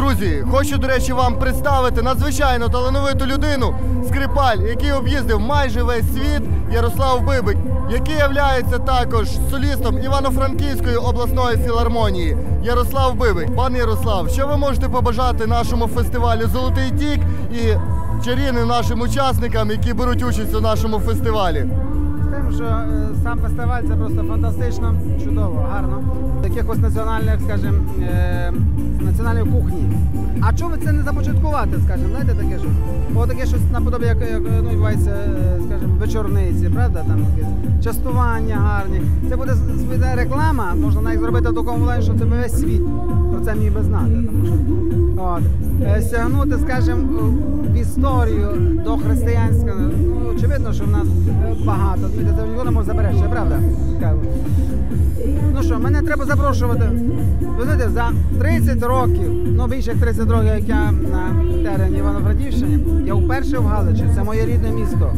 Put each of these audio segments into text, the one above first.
Друзі, хочу, до речі, вам представити надзвичайно талановиту людину, скрипаль, який об'їздив майже весь світ, Ярослав Бибик, який являється також солістом Івано-Франківської обласної філармонії. Ярослав Бибик. Пане Ярослав, що ви можете побажати нашому фестивалю Золотий тік і чарівним нашим учасникам, які беруть участь у нашому фестивалі? Тим, що е, сам фестиваль це просто фантастично, чудово, гарно. Якихось національних, скажімо, е, національної кухні. А чому це не започаткувати, скажімо, знаєте, таке що? О, таке щось наподобі, як, як ну, відбувається, е, скажімо, вечорниці, правда? Там якісь частування гарні. Це буде реклама, можна навіть зробити в такому плані, що це весь світ це міг би знати. Тому що от, е, сягнути, скажімо, в історію до християнського, ну, очевидно, що в нас е, багато. Це ніхто не може заперечити, правда? Ну що, мене треба запрошувати. Ви знаєте, за 30 років, ну більше як 30 років, як я на терені я вперше в Галичі, це моє рідне місто.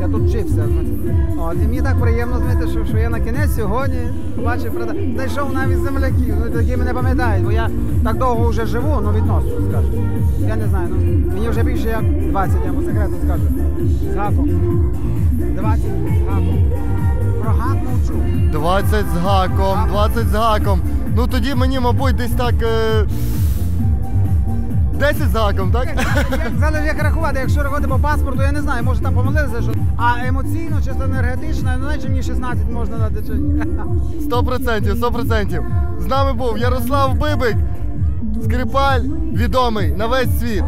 Я тут вчився. От, і мені так приємно знаєте, що, що я на кінець сьогодні побачив, правда, знайшов навіть земляків, ну, мене пам'ятають, бо я так довго вже живу, ну відносно скажу. Я не знаю, ну мені вже більше як 20, я по секрету скажу. З гаком. 20 з гаком. Про гак мовчу. 20 з гаком, 20 з гаком. Ну тоді мені, мабуть, десь так. Е... 10 з гаком, так? Зараз як рахувати, якщо рахувати по паспорту, я не знаю, може там помилилися, що. А емоційно, чисто енергетично, я не знаю, чи мені 16 можна дати чи ні. 100%, 100%. З нами був Ярослав Бибик, скрипаль відомий на весь світ.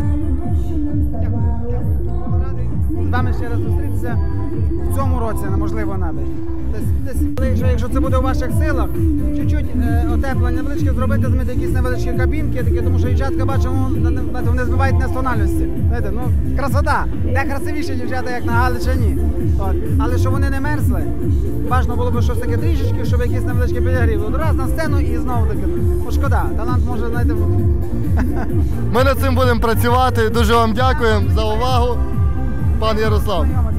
Вами ще раз зустрітися в цьому році, неможливо навіть. Якщо, це буде у ваших силах, чуть-чуть е, отеплення невеличке зробити, змити якісь невеличкі кабінки, такі, тому що дівчатка бачимо, не- вони збивають на тональності. Знаєте, ну красота. Де красивіші дівчата, як на Галичині. Але щоб вони не мерзли, важливо було б щось таке трішечки, щоб якийсь невеличкий підігрів. От на сцену і знову таки. Ну шкода, талант може, знаєте, Ми над цим будемо працювати. Дуже вам дякуємо за увагу, пан Ярослав. знайомитися.